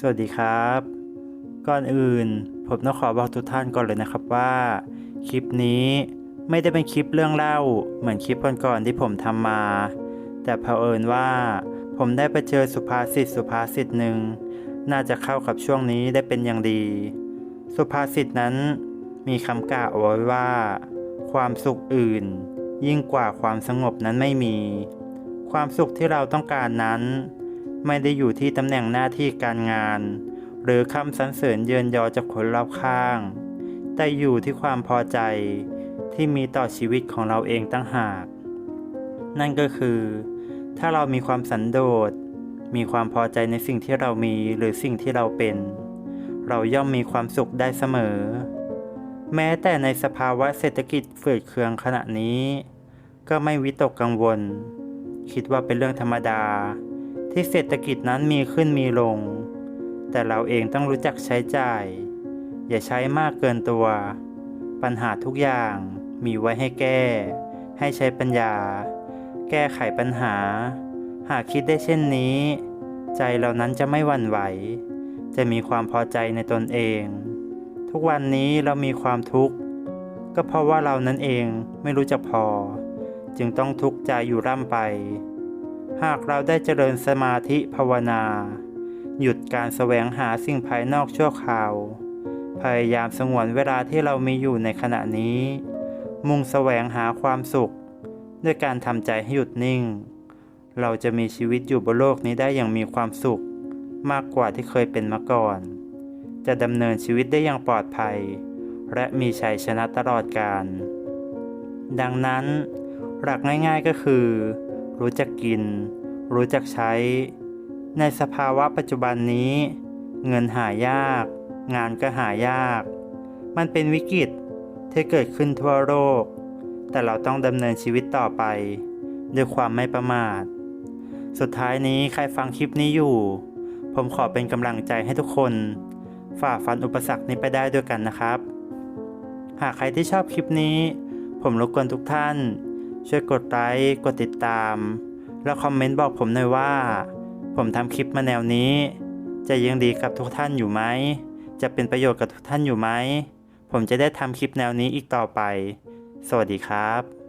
สวัสดีครับ ก่อนอื่นผมต้องขอบอกทุกท่านก่อนเลยนะครับว่า คลิปนี้ไม่ได้เป็นคลิปเรื่องเล่า เหมือนคลิปก่อนๆที่ผมทำมา แต่เผอิญว่า ผมได้ไปเจอสุภาษิตสุภาษิตหนึ่งน่าจะเข้ากับช่วงนี้ได้เป็นอย่างดี สุภาษิตนั้นมีคำกล่าวไว้ว่า ความสุขอื่น ยิ่งกว่าความสงบนั้นไม่มี ความสุขที่เราต้องการนั้น ไม่ได้อยู่ที่ตำแหน่งหน้าที่การงาน หรือคำสรรเสริญเยินยอจากคนรอบข้าง แต่อยู่ที่ความพอใจที่มีต่อชีวิตของเราเองตั้งหาก นั่นก็คือ ถ้าเรามีความสันโดษ มีความพอใจในสิ่งที่เรามีหรือสิ่งที่เราเป็น เราย่อมมีความสุขได้เสมอ แม้แต่ในสภาวะเศรษฐกิจฝืดเคืองขณะนี้ ก็ไม่วิตกกังวล คิดว่าเป็นเรื่องธรรมดา ที่เศรษฐกิจนั้นมีขึ้นมีลง แต่เราเองต้องรู้จักใช้จ่าย อย่าใช้มากเกินตัว ปัญหาทุกอย่างมีไว้ให้แก้ ให้ใช้ปัญญา แก้ไขปัญหา หากคิดได้เช่นนี้ ใจเรานั้นจะไม่หวั่นไหว จะมีความพอใจในตนเอง ทุกวันนี้เรามีความทุกข์ ก็เพราะว่าเรานั้นเองไม่รู้จักพอ จึงต้องทุกข์ใจอยู่ร่ำไป หากเราได้เจริญสมาธิภาวนา หยุดการแสวงหาสิ่งภายนอกชั่วคราว พยายามสงวนเวลาที่เรามีอยู่ในขณะนี้ มุ่งแสวงหาความสุข ด้วยการทำใจให้หยุดนิ่ง เราจะมีชีวิตอยู่บนโลกนี้ได้อย่างมีความสุข มากกว่าที่เคยเป็นมาก่อน จะดำเนินชีวิตได้อย่างปลอดภัย และมีชัยชนะตลอดกาลดังนั้น หลักง่ายๆก็คือ รู้จักกิน รู้จักใช้ ในสภาวะปัจจุบันนี้ เงินหายาก งานก็หายาก มันเป็นวิกฤตที่เกิดขึ้นทั่วโลก แต่เราต้องดำเนินชีวิตต่อไป ด้วยความไม่ประมาท สุดท้ายนี้ใครฟังคลิปนี้อยู่ ผมขอเป็นกำลังใจให้ทุกคน ฝ่าฟันอุปสรรคนี้ไปได้ด้วยกันนะครับ หากใครที่ชอบคลิปนี้ ผมรบกวนทุกท่าน ช่วยกดไลค์กดติดตาม แล้วคอมเมนต์บอกผมหน่อยว่า ผมทำคลิปมาแนวนี้ จะยังดีกับทุกท่านอยู่ไหม จะเป็นประโยชน์กับทุกท่านอยู่ไหม ผมจะได้ทำคลิปแนวนี้อีกต่อไป สวัสดีครับ